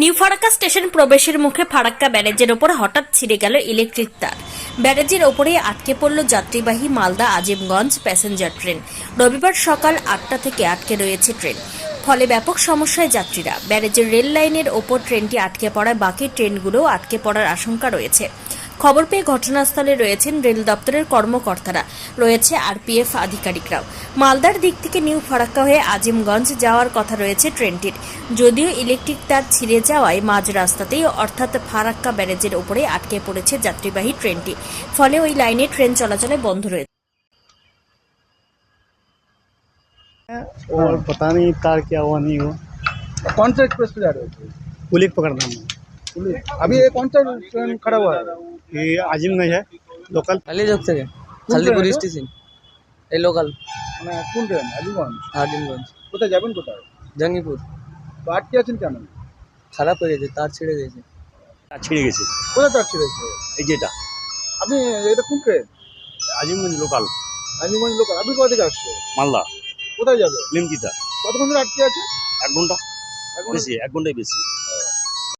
New Farakka station প্রবেশের মুখে ফারাক্কা ব্যারেজের ওপর হঠাৎ ছিঁড়ে গেল ইলেকট্রিক তার। ব্যারেজের ওপরে আটকে পড়ল যাত্রীবাহী মালদা আজিমগঞ্জ প্যাসেঞ্জার ট্রেন। রবিবার সকাল আটটা থেকে আটকে রয়েছে ট্রেন। ফলে ব্যাপক সমস্যায় যাত্রীরা। ব্যারেজের রেল লাইনের ওপর ট্রেনটি আটকে পড়ায় বাকি ট্রেনগুলোও আটকে পড়ার আশঙ্কা রয়েছে। খবর পেয়ে ঘটনাস্থলে রয়েছেন রেল দপ্তরের কর্মকর্তারা রয়েছে আরপিএফ আধিকারিকরাও মালদার দিক থেকে নিউ ফারাক্কা হয়ে আজিমগঞ্জ যাওয়ার কথা রয়েছে ট্রেনটির যদিও ইলেকট্রিক তার ছিঁড়ে যাওয়ায় মাঝ রাস্তাতেই অর্থাৎ ফারাক্কা ব্যারেজের ওপরে আটকে পড়েছে যাত্রীবাহী ট্রেনটি ফলে ওই লাইনে ট্রেন চলাচলে বন্ধ রয়েছে और पता नहीं तार क्या हुआ नहीं हुआ कौन सा एक्सप्रेस पे जा रहे थे पुलिस पकड़ना है पुलिस अभी ये कौन सा ट्रेन खड़ा हुआ है ये आजिमगंज है लोकल কালীচক থেকে খালদিপুর স্টেশন এই লোকাল মানে কোন ট্রেন আলিগঞ্জ আজিমগঞ্জ কোথায় যাবেন কোথায় জঙ্গিপুর তো আটকে আছেন কেন খারাপ হয়ে গেছে তার ছিঁড়ে গেছে তার ছিঁড়ে গেছে কোথায় তো আটকে রয়েছে এই যেটা আপনি এটা কোন train Azimganj local Aliganj local আপনি কোথা থেকে আসছে মালদা কোথায় যাবে লিমকিতা কতক্ষণ ধরে আটকে আছে এক ঘন্টা এখন বেশি এক ঘন্টাই বেশি